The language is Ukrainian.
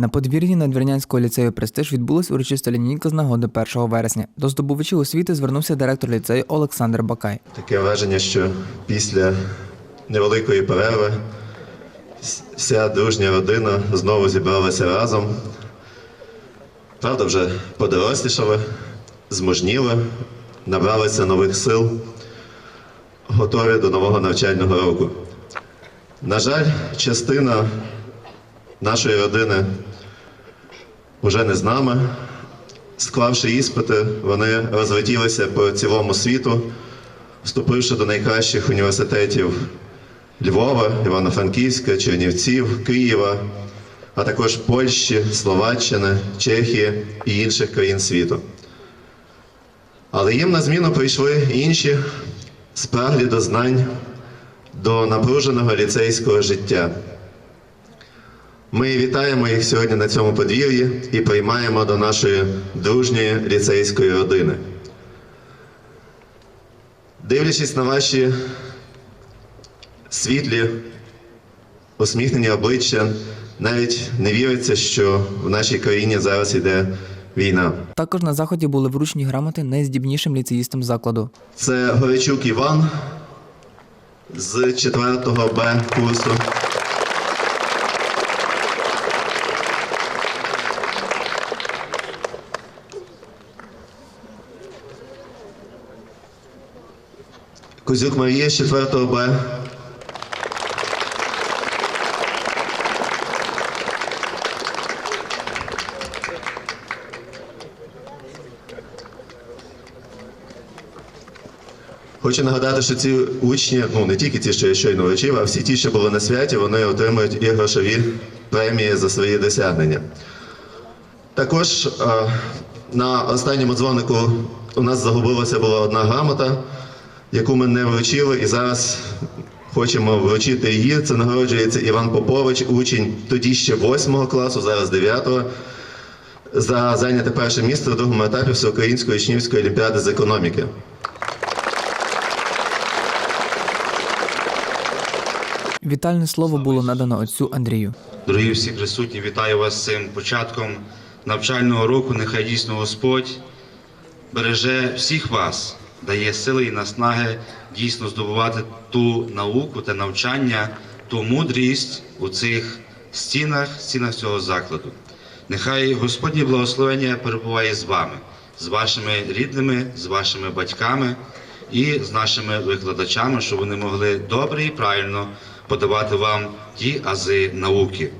На подвір'ї Надвірнянського ліцею Престиж відбулась урочиста лінійка з нагоди 1 вересня. До здобувачів освіти звернувся директор ліцею Олександр Бакай. Таке враження, що після невеликої перерви вся дружня родина знову зібралася разом. Правда, вже подорослішали, змужніли, набралися нових сил, готові до нового навчального року. На жаль, частина нашої родини вже не з нами. Склавши іспити, вони розлетілися по цілому світу, вступивши до найкращих університетів Львова, Івано-Франківська, Чернівців, Києва, а також Польщі, Словаччини, Чехії і інших країн світу. Але їм на зміну прийшли інші спраглі до знань, до напруженого ліцейського життя. Ми вітаємо їх сьогодні на цьому подвір'ї і приймаємо до нашої дружньої ліцейської родини. Дивлячись на ваші світлі, усміхнені обличчя, навіть не віриться, що в нашій країні зараз йде війна. Також на заході були вручні грамоти найздібнішим ліцеїстам закладу. Це Горячук Іван з 4 Б курсу. Козюк Марія з 4 Б. Хочу нагадати, що ці учні, ну не тільки ті, що я щойно вручив, а всі ті, що були на святі, вони отримують і грошові премії за свої досягнення. Також е, на останньому дзвонику у нас загубилася була одна грамота, яку ми не вручили, і зараз хочемо вручити її. Це нагороджується Іван Попович, учень тоді ще 8 класу, зараз 9 за зайняте перше місце в другому етапі Всеукраїнської учнівської олімпіади з економіки. Вітальне слово було надано отцю Андрію. Дорогі всі присутні, вітаю вас з цим початком навчального року. Нехай дійсно Господь береже всіх вас, дає сили і наснаги дійсно здобувати ту науку, те навчання, ту мудрість у цих стінах, стінах цього закладу. Нехай Господнє благословення перебуває з вами, з вашими рідними, з вашими батьками і з нашими викладачами, щоб вони могли добре і правильно подавати вам ті ази науки.